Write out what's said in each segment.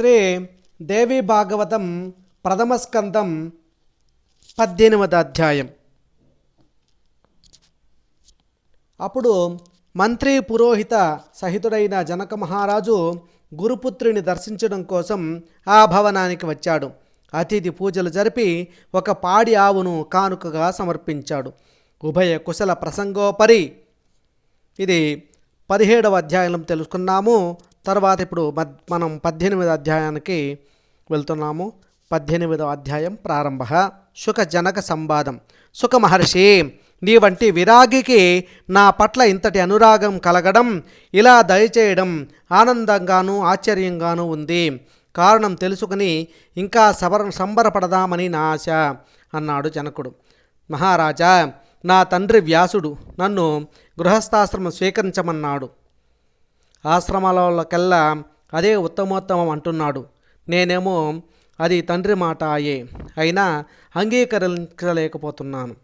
శ్రీ దేవి భాగవతం ప్రథమ స్కందం పద్దెనిమిది అధ్యాయం. అప్పుడు మంత్రి పురోహిత సహితుడైన జనక మహారాజు గురుపుత్రుని దర్శించడం కోసం ఆ భవనానికి వచ్చాడు. అతిథి పూజలు జరిపి ఒక పాడి ఆవును కానుకగా సమర్పించాడు. ఉభయ కుశల ప్రసంగోపరి ఇది పదిహేడవ అధ్యాయం తెలుసుకున్నాము. తర్వాత ఇప్పుడు మద్ మనం పద్దెనిమిది అధ్యాయానికి వెళ్తున్నాము. పద్దెనిమిదవ అధ్యాయం ప్రారంభ. సుఖ జనక సంవాదం. సుఖ మహర్షి నీ వంటి విరాగికి నా పట్ల ఇంతటి అనురాగం కలగడం ఇలా దయచేయడం ఆనందంగాను ఆశ్చర్యంగాను ఉంది. కారణం తెలుసుకుని ఇంకా సబర సంబరపడదామని నా ఆశ అన్నాడు జనకుడు. మహారాజా నా తండ్రి వ్యాసుడు నన్ను గృహస్థాశ్రమం స్వీకరించమన్నాడు. ఆశ్రమాలకెల్లా అదే ఉత్తమోత్తమం అంటున్నాడు. నేనేమో అది తండ్రి మాట అయ్యే. అయినా అంగీకరించలేకపోతున్నాను.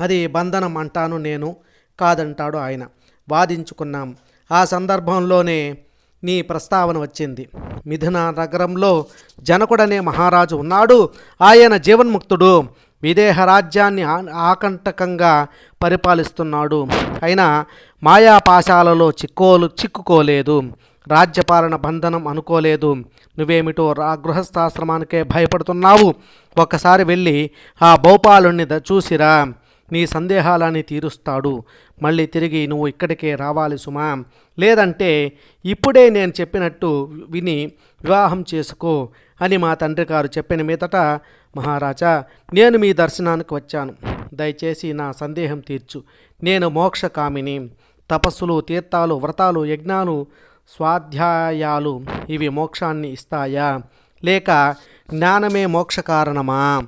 అది బంధనం అంటాను నేను కాదంటాడు ఆయన. వాదించుకున్నాం. ఆ సందర్భంలోనే నీ ప్రస్తావన వచ్చింది. మిథున నగరంలో జనకుడనే మహారాజు ఉన్నాడు. ఆయన జీవన్ముక్తుడు. విదేహ రాజ్యాన్ని ఆకంటకంగా పరిపాలిస్తున్నాడు. అయినా మాయాపాశాలలో చిక్కోలు చిక్కుకోలేదు. రాజ్యపాలన బంధనం అనుకోలేదు. నువ్వేమిటో రా గృహస్థాశ్రమానికే భయపడుతున్నావు. ఒక్కసారి వెళ్ళి ఆ భోపాలుణ్ణి ద- చూసిరా. నీ సందేహాలని తీరుస్తాడు. మళ్ళీ తిరిగి నువ్వు ఇక్కడికే రావాలి సుమా. లేదంటే ఇప్పుడే నేను చెప్పినట్టు విని వివాహం చేసుకో అని మా తండ్రి గారు చెప్పిన మీదట మహారాజా నేను మీ దర్శనానికి వచ్చాను. దయచేసి నా సందేహం తీర్చు. నేను మోక్షకామిని. తపస్సులు తీర్థాలు వ్రతాలు యజ్ఞాలు స్వాధ్యాయాలు ఇవి మోక్షాన్ని ఇస్తాయా? లేక జ్ఞానమే మోక్ష కారణమా?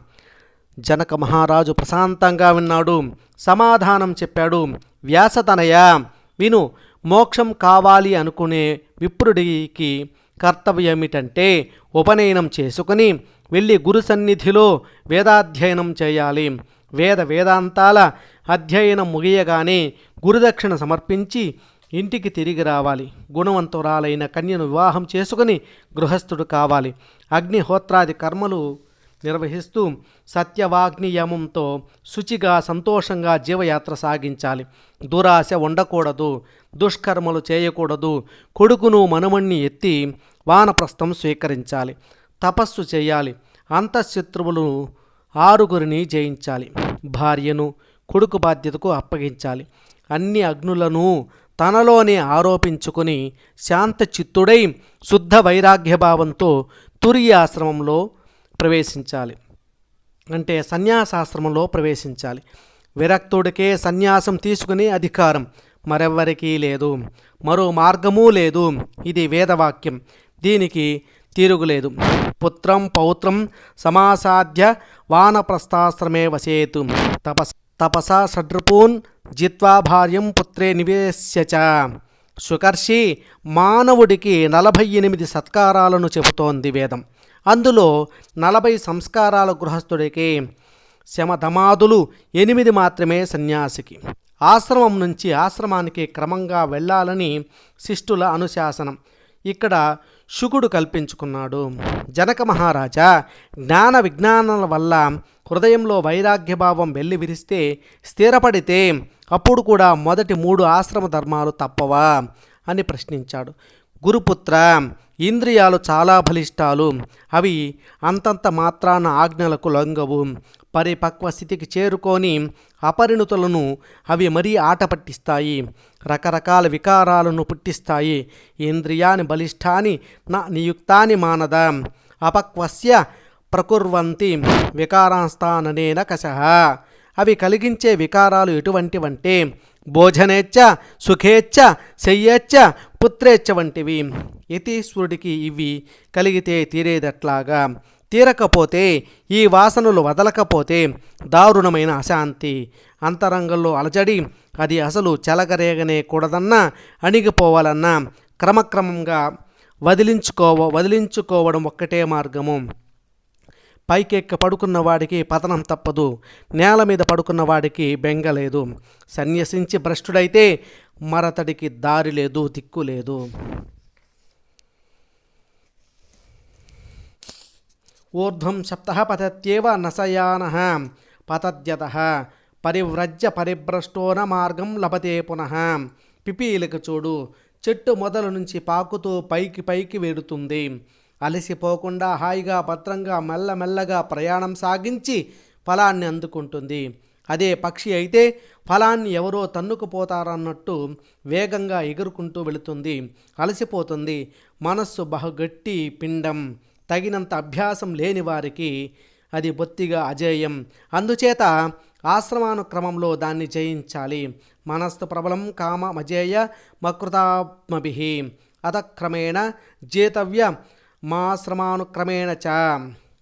జనక మహారాజు ప్రశాంతంగా విన్నాడు. సమాధానం చెప్పాడు. వ్యాసతనయ విను మోక్షం కావాలి అనుకునే విప్రుడికి కర్తవ్యం ఏమిటంటే ఉపనయనం చేసుకుని వెళ్ళి గురు సన్నిధిలో వేదాధ్యయనం చేయాలి. వేద వేదాంతాల అధ్యయనం ముగియగానే గురుదక్షిణ సమర్పించి ఇంటికి తిరిగి రావాలి. గుణవంతురాలైన కన్యను వివాహం చేసుకుని గృహస్థుడు కావాలి. అగ్నిహోత్రాది కర్మలు నిర్వహిస్తూ సత్యవాగ్నియమంతో శుచిగా సంతోషంగా జీవయాత్ర సాగించాలి. దురాశ ఉండకూడదు దుష్కర్మలు చేయకూడదు కొడుకును మనమణ్ణి ఎత్తి వానప్రస్థం స్వీకరించాలి. తపస్సు చేయాలి. అంతఃశత్రువులు ఆరుగురిని జయించాలి. భార్యను కొడుకు బాధ్యతకు అప్పగించాలి. అన్ని అగ్నులను తనలోనే ఆరోపించుకుని శాంత చిత్తుడై శుద్ధ వైరాగ్యభావంతో తురియ ఆశ్రమంలో ప్రవేశించాలి. అంటే సన్యాసాశ్రమంలో ప్రవేశించాలి. విరక్తుడికే సన్యాసం తీసుకునే అధికారం మరెవ్వరికీ లేదు. మరో మార్గమూ లేదు. ఇది వేదవాక్యం. దీనికి తిరుగులేదు. పుత్రం పౌత్రం సమాసాధ్య వానప్రస్థాశ్రమే వసేతు. తపస్ తపసా షడ్రూన్ జిత్వా భార్యం పుత్రే నివేశ్య సుకర్షి మానవుడికి నలభై ఎనిమిది సత్కారాలను చెబుతోంది వేదం. అందులో నలభై సంస్కారాల గృహస్థుడికి శమధమాదులు ఎనిమిది మాత్రమే సన్యాసికి. ఆశ్రమం నుంచి ఆశ్రమానికి క్రమంగా వెళ్ళాలని శిష్టుల అనుశాసనం. ఇక్కడ శుకుడు కల్పించుకున్నాడు. జనక మహారాజా జ్ఞాన విజ్ఞానాల వల్ల హృదయంలో వైరాగ్యభావం వెళ్ళి విరిస్తే స్థిరపడితే అప్పుడు కూడా మొదటి మూడు ఆశ్రమ ధర్మాలు తప్పవా? అని ప్రశ్నించాడు. గురుపుత్ర ఇంద్రియాలు చాలా బలిష్టాలు. అవి అంతంత మాత్రాన ఆజ్ఞలకు లొంగవు. పరిపక్వ స్థితికి చేరుకొని అపరిణుతులను అవి మరీ ఆట పట్టిస్తాయి. రకరకాల వికారాలను పుట్టిస్తాయి. ఇంద్రియాని బలిష్టాని నా నియుక్తాని మానద. అపక్వస్య ప్రకుర్వంతి వికారాస్తాననేన కశ. అవి కలిగించే వికారాలు ఎటువంటివంటే భోజనేచ్ఛ సుఖేచ్ఛ శయ్యేచ్ఛ పుత్రేచ్ఛ వంటివి యతీశ్వరుడికి ఇవి కలిగితే తీరేదట్లాగా. తీరకపోతే ఈ వాసనలు వదలకపోతే దారుణమైన అశాంతి. అంతరంగంలో అలజడి అది అసలు చెలగరేగనే కూడదన్నా అణిగిపోవాలన్నా క్రమక్రమంగా వదిలించుకోవ వదిలించుకోవడం ఒక్కటే మార్గము. పైకెక్క పడుకున్న వాడికి పతనం తప్పదు. నేల మీద పడుకున్న వాడికి బెంగలేదు సన్యసించి భ్రష్టుడైతే మరతడికి దారి లేదు దిక్కు లేదు. ఊర్ధ్వం శప్త పతత్యేవ నశయాన పతద్యత పరివ్రజ్య పరిభ్రష్టోన మార్గం లభతే పునః. పిపీలిక చూడు చెట్టు మొదల నుంచి పాకుతూ పైకి పైకి వెడుతుంది. అలసిపోకుండా హాయిగా భద్రంగా మెల్లమెల్లగా ప్రయాణం సాగించి ఫలాన్ని అందుకుంటుంది. అదే పక్షి అయితే ఫలాన్ని ఎవరో తన్నుకుపోతారన్నట్టు వేగంగా ఎగురుకుంటూ వెళుతుంది అలసిపోతుంది. మనస్సు బహుగట్టి పిండం. తగినంత అభ్యాసం లేని వారికి అది బొత్తిగా అజేయం. అందుచేత ఆశ్రమానుక్రమంలో దాన్ని జయించాలి. మనస్సు ప్రబలం కామ మజేయ మకృతాత్మభి. అతక్రమేణ జేతవ్య మాశ్రమానుక్రమేణ చ.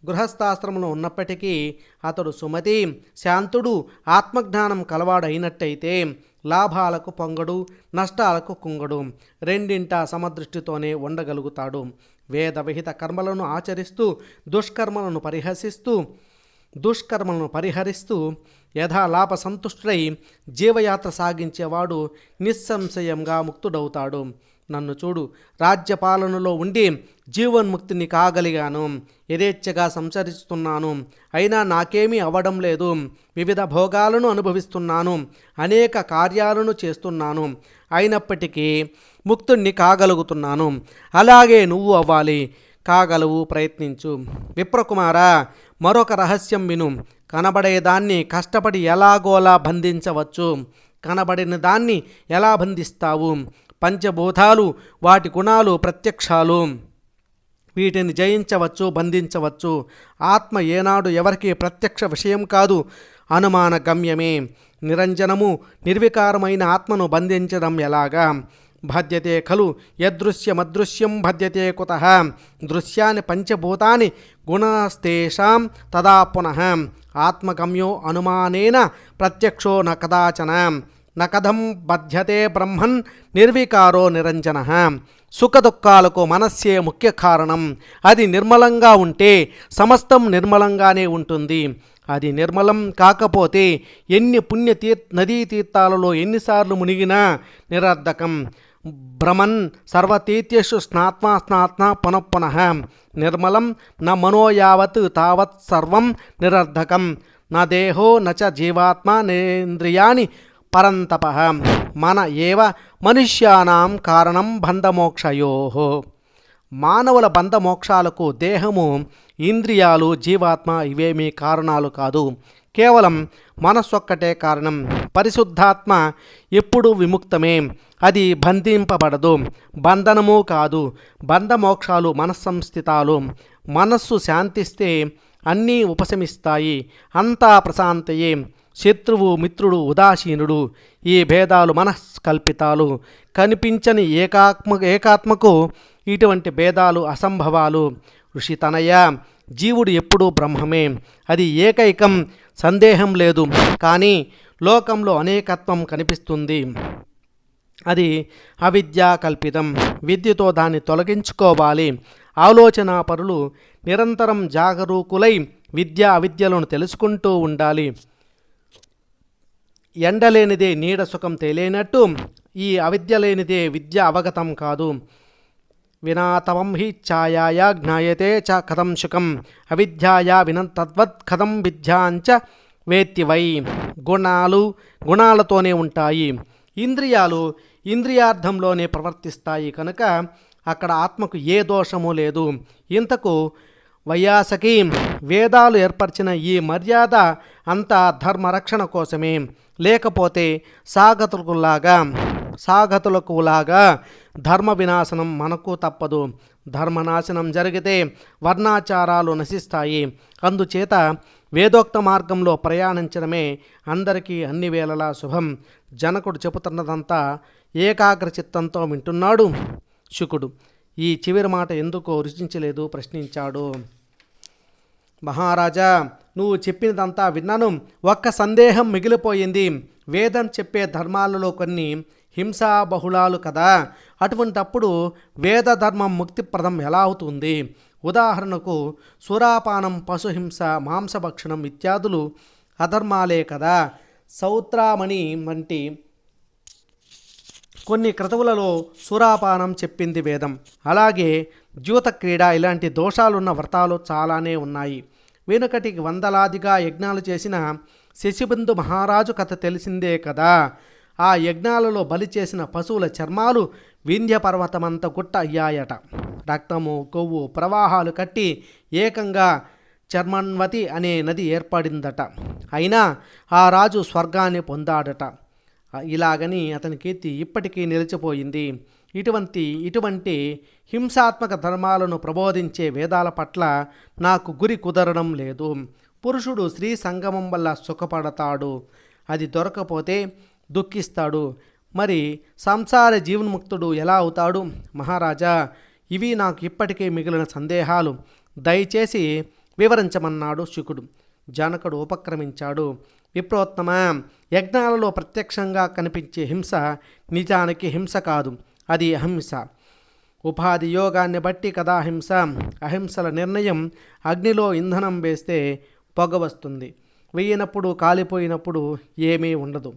గృహస్థాశ్రమంలో ఉన్నప్పటికీ అతడు సుమతి శాంతుడు ఆత్మజ్ఞానం కలవాడైనట్టయితే లాభాలకు పొంగడు నష్టాలకు కుంగడు రెండింటా సమదృష్టితోనే ఉండగలుగుతాడు. వేదవిహిత కర్మలను ఆచరిస్తూ దుష్కర్మలను పరిహసిస్తూ దుష్కర్మలను పరిహరిస్తూ యథాలాభ సంతుష్టుడై జీవయాత్ర సాగించేవాడు నిస్సంశయంగా ముక్తుడవుతాడు. నన్ను చూడు. రాజ్యపాలనలో ఉండి జీవన్ముక్తిని కాగలిగాను. యథేచ్ఛగా సంచరిస్తున్నాను. అయినా నాకేమీ అవ్వడం లేదు. వివిధ భోగాలను అనుభవిస్తున్నాను. అనేక కార్యాలను చేస్తున్నాను. అయినప్పటికీ ముక్తుణ్ణి కాగలుగుతున్నాను. అలాగే నువ్వు అవ్వాలి. కాగలవు ప్రయత్నించు. విప్రకుమారా మరొక రహస్యం విను. కనబడేదాన్ని కష్టపడి ఎలాగోలా బంధించవచ్చు. కనబడిన దాన్ని ఎలా బంధిస్తావు? పంచభూతాలు వాటి గుణాలు ప్రత్యక్షాలు. వీటిని జయించవచ్చు బంధించవచ్చు. ఆత్మ ఏనాడు ఎవరికి ప్రత్యక్ష విషయం కాదు అనుమాన గమ్యమే. నిరంజనము నిర్వికారమైన ఆత్మను బంధించడం ఎలాగా? బాధ్యతే ఖలు యదృశ్యమదృశ్యం భద్యతే కుత. దృశ్యాన్ని పంచభూతాని గుణస్తేషాం తదా పునః. ఆత్మగమ్యో అనుమానేన ప్రత్యక్షో న కదాచన. నకథం బధ్యతే బ్రహ్మన్ నిర్వికారో నిరంజన. సుఖదుఖాలకు మనస్సే ముఖ్య కారణం. అది నిర్మలంగా ఉంటే సమస్తం నిర్మలంగానే ఉంటుంది. అది నిర్మలం కాకపోతే ఎన్ని పుణ్య తీర్ నదీ తీర్థాలలో ఎన్నిసార్లు మునిగినా నిరర్ధకం. భ్రమన్ సర్వతీత్యషు స్నాత్మా స్నాత్మ పునఃపునః. నిర్మలం న మనోయావత్ తావత్ సర్వం నిరర్ధకం. నా దేహో నచ జీవాత్మ నేంద్రియాని పరంతప. మన ఏవ మనుష్యానాం కారణం బంధమోక్షయో. మానవుల బంధమోక్షాలకు దేహము ఇంద్రియాలు జీవాత్మ ఇవేమీ కారణాలు కాదు. కేవలం మనస్సొక్కటే కారణం. పరిశుద్ధాత్మ ఎప్పుడు విముక్తమే. అది బంధింపబడదు. బంధనము కాదు. బంధమోక్షాలు మనస్సంస్థితాలు. మనస్సు శాంతిస్తే అన్నీ ఉపశమిస్తాయి. అంతా ప్రశాంతయే. శత్రువు మిత్రుడు ఉదాసీనుడు ఈ భేదాలు మనస్కల్పితాలు. కనిపించని ఏకాత్మ ఏకాత్మకు ఇటువంటి భేదాలు అసంభవాలు ఋషి తనయ జీవుడు ఎప్పుడూ బ్రహ్మమే. అది ఏకైకం సందేహం లేదు. కానీ లోకంలో అనేకత్వం కనిపిస్తుంది. అది అవిద్యా కల్పితం. విద్యతో దాన్ని తొలగించుకోవాలి. ఆలోచనా పరులు నిరంతరం జాగరూకులై విద్య అవిద్యలను తెలుసుకుంటూ ఉండాలి. ఎండలేనిదే నీడ సుఖం తెలియనట్టు ఈ అవిద్య లేనిదే విద్య అవగతం కాదు. వినాతవం హి ఛాయాయ జ్ఞాయతే చ కథం సుఖం అవిద్యాయ విన తద్వత్ కథం విద్యాంచ వేత్తివై గుణాలు గుణాలతోనే ఉంటాయి. ఇంద్రియాలు ఇంద్రియార్థంలోనే ప్రవర్తిస్తాయి కనుక అక్కడ ఆత్మకు ఏ దోషము లేదు. ఇంతకు వైయాసకి వేదాలు ఏర్పరిచిన ఈ మర్యాద అంతా ధర్మరక్షణ కోసమే. లేకపోతే సాగతులకులాగా సాగతులకులాగా ధర్మ వినాశనం మనకు తప్పదు. ధర్మనాశనం జరిగితే వర్ణాచారాలు నశిస్తాయి. అందుచేత వేదోక్త మార్గంలో ప్రయాణించడమే అందరికీ అన్ని వేళలా శుభం. జనకుడు చెబుతున్నదంతా ఏకాగ్ర చిత్తంతో వింటున్నాడు. శుకుడు ఈ చివరి మాట ఎందుకో రుచించలేదు ప్రశ్నించాడు. మహారాజా నువ్వు చెప్పినదంతా విన్నాను. ఒక్క సందేహం మిగిలిపోయింది. వేదం చెప్పే ధర్మాలలో కొన్ని హింసా బహుళాలు కదా. అటువంటప్పుడు వేద ధర్మం ముక్తిప్రదం ఎలా అవుతుంది? ఉదాహరణకు సురాపానం పశుహింస మాంసభక్షణం ఇత్యాదులు అధర్మాలే కదా. సౌత్రామణి వంటి కొన్ని క్రతువులలో సురాపానం చెప్పింది వేదం. అలాగే జ్యూత క్రీడ ఇలాంటి దోషాలున్న వ్రతాలు చాలానే ఉన్నాయి. వెనుకటికి వందలాదిగా యజ్ఞాలు చేసిన శశిబిందు మహారాజు కథ తెలిసిందే కదా. ఆ యజ్ఞాలలో బలి చేసిన పశువుల చర్మాలు వింధ్య పర్వతమంత గుట్ట అయ్యాయట రక్తము కొవ్వు ప్రవాహాలు కట్టి ఏకంగా చర్మన్వతి అనే నది ఏర్పడిందట. అయినా ఆ రాజు స్వర్గాన్ని పొందాడట. ఇలాగని అతని కీర్తి ఇప్పటికీ నిలిచిపోయింది. ఇటువంటి ఇటువంటి హింసాత్మక ధర్మాలను ప్రబోధించే వేదాల పట్ల నాకు గురి కుదరడం లేదు. పురుషుడు స్త్రీ సంగమం వల్ల సుఖపడతాడు. అది దొరకపోతే దుఃఖిస్తాడు. మరి సంసార జీవన్ముక్తుడు ఎలా అవుతాడు? మహారాజా ఇవి నాకు ఇప్పటికే మిగిలిన సందేహాలు. దయచేసి వివరించమన్నాడు శుకుడు. జనకుడు ఉపక్రమించాడు. విప్రోత్తమ యజ్ఞాలలో ప్రత్యక్షంగా కనిపించే హింస నిజానికి హింస కాదు. అది అహింస. ఉపాధి యోగాన్ని బట్టి కదా అహింస? అహింసల నిర్ణయం అగ్నిలో ఇంధనం వేస్తే పొగ వస్తుంది. వేయనప్పుడు కాలిపోయినప్పుడు ఏమీ ఉండదు.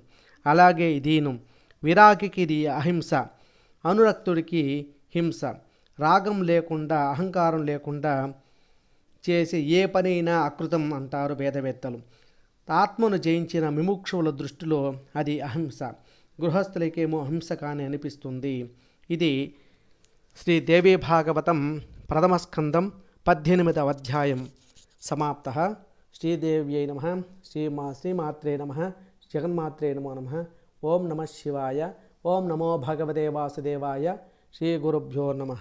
అలాగే దీను. విరాగికి ఇది అహింస. అనురక్తుడికి హింస. రాగం లేకుండా అహంకారం లేకుండా చేసే ఏ పనైనా అకృతం అంటారు వేదవేత్తలు. ఆత్మను జయించిన విముక్షువుల దృష్టిలో అది అహింస. గృహస్థులకేమో అహింస కాని అనిపిస్తుంది. ఇది శ్రీ దేవీ భాగవతం ప్రథమ స్కందం పద్దెనిమిదవ అధ్యాయం. సమాప్త. శ్రీదేవ్యై నమ. శ్రీమా శ్రీమాత్రే నమ. జగన్మాత్రే నమో నమ. ఓం నమ శివాయ. ఓం నమో భగవదే వాసుదేవాయ. శ్రీ గురుభ్యో నమ.